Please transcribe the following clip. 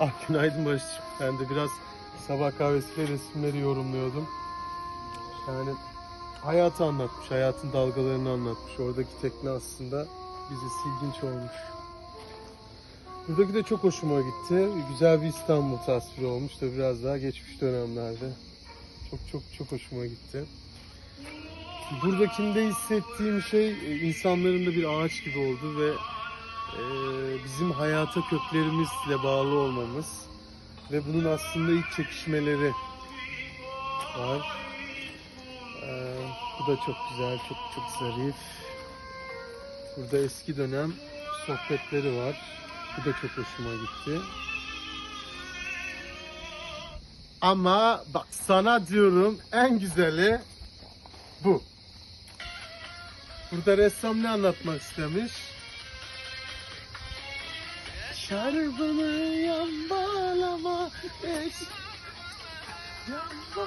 Ah günaydın Barış'cığım. Ben de biraz sabah kahvesiyle resimleri yorumluyordum. Yani hayatı anlatmış, hayatın dalgalarını anlatmış. Oradaki tekne aslında bizi ilginç olmuş. Buradaki de çok hoşuma gitti. Güzel bir İstanbul tasviri olmuş da biraz daha geçmiş dönemlerde. Çok çok çok hoşuma gitti. Buradakinde hissettiğim şey e, insanların da bir ağaç gibi oldu ve e, bizim hayata köklerimizle bağlı olmamız ve bunun aslında ilk çekişmeleri var. E, bu da çok güzel, çok çok zarif. Burada eski dönem sohbetleri var. Bu da çok hoşuma gitti. Ama bak sana diyorum en güzeli bu. Burada ressam ne anlatmak istemiş? Şarbını yambalama eş. Yamba.